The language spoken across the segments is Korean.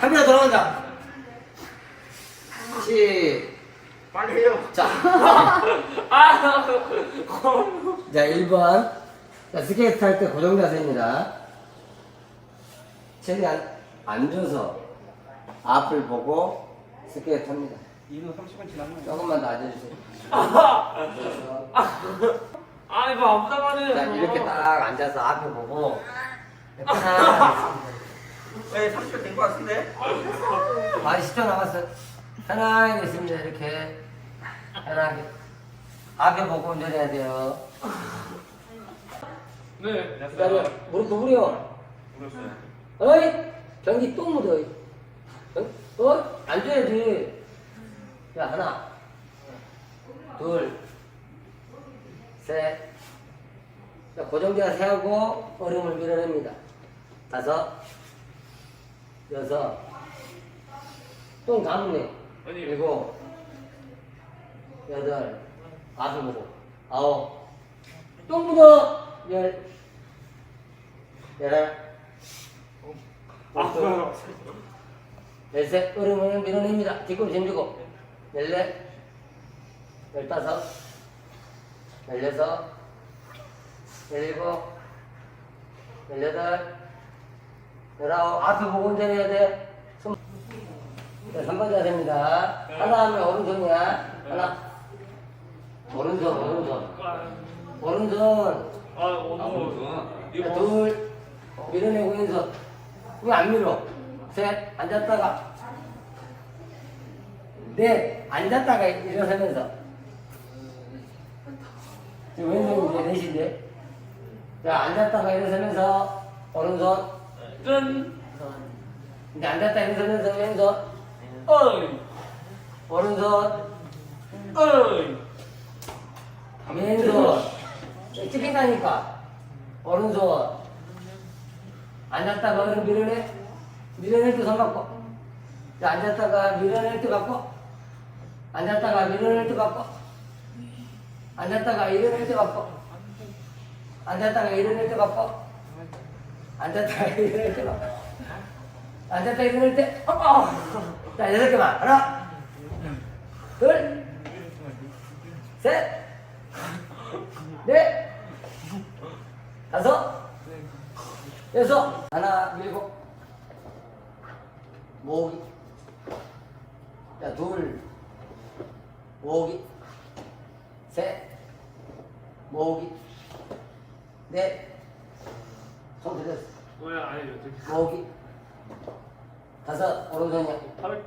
카메라 돌아간다. 시. 빨리 해요. 자, 아, 자 1번. 자, 스케이트 할 때 고정 자세입니다. 최대한 앉아서 앞을 보고 스케이트 합니다. 이분 30분 지났네. 조금만 더 앉아주세요. 아 이거 아프다마는. 자, 이렇게 딱 앉아서 앞을 보고 편안하게 네, 30분 된것 같은데? 아, 10초 남았어요. 편하게 있습니다. 이렇게 편하게 앞에 보고 운전해야 돼요. 네. 그다음에 무릎 구부려. 물었어요. 어이 경기 또 묻어. 어? 어? 앉아야지. 자 하나, 둘, 셋. 자 고정자 세하고 얼음을 밀어냅니다. 다섯, 여섯, 똥 감네. 아니. 일곱, 여덟, 아홉 보고 아홉, 똥 묻어. 열, 열하나. 아파요. 열셋 얼음을 밀어냅니다. 뒤꿈치 힘주고 열넷 열다섯 열여섯 열일곱 열여덟 열아홉 앞에 보고 운전해야 돼. 손. 자, 3번 자세입니다. 하나 하면 오른손이야. 하나 오른손 오른손 오른손 아 오늘. 자, 이거 둘 밀어내고 왼손 왜 안 밀어? 셋 앉았다가 넷 앉았다가 일어서면서 지금 왼손이 이제 넷인데 자 앉았다가 일어서면서 오른손 짠. 이제 앉았다 일어서면서 왼손 어이. 오른손 어이. 왼손 찍힌다니까. 오른손. 앉았다가 얼른 밀어내? 밀어낼 때손 바꿔. 자 앉았다가 밀어낼 때 바꿔. 앉았다가 밀어낼 때 바꿔. 앉았다가 일어날 때 바꿔. 앉았다가 일어날 때 바꿔 앉았다가 일어날 때 바꿔 앉았다 일어날 때 어! 자 여섯 개만. 하나 둘 셋, 넷, 다섯, 여섯, 하나, 밀고, 모으기, 자, 둘, 모으기, 셋, 모으기, 넷, 손 들였어, 왜 아니 어떻게? 모으기, 다섯, 오른손이야, 팔.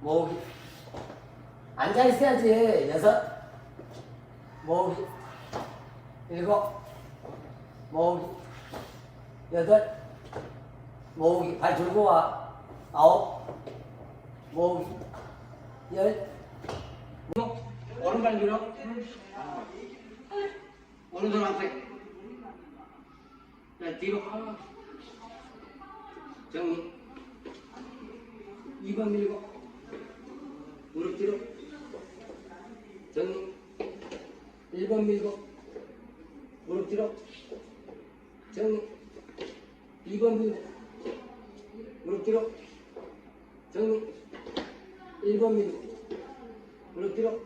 모으기, 앉아 있어야지, 여섯, 모으기, 일곱, 모으기, 여덟, 모으기, 발 들고 와, 아홉, 모으기, 열, 오른발 밀어, 오른손 앞에, 자, 뒤로, 정리, 2번 밀고, 무릎 뒤로, 정리, 1번 밀고, 무릎 뒤로, 정리, 2번 밀고, 무릎 뒤로, 정리, 1번 밀고, 무릎 뒤로,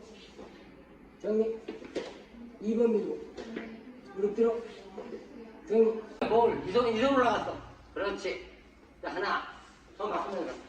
정리, 2번 밀고, 무릎 뒤로, 정리. 볼, 이손, 이손 올라갔어. 그렇지. 자, 하나, 손 바꾸면서.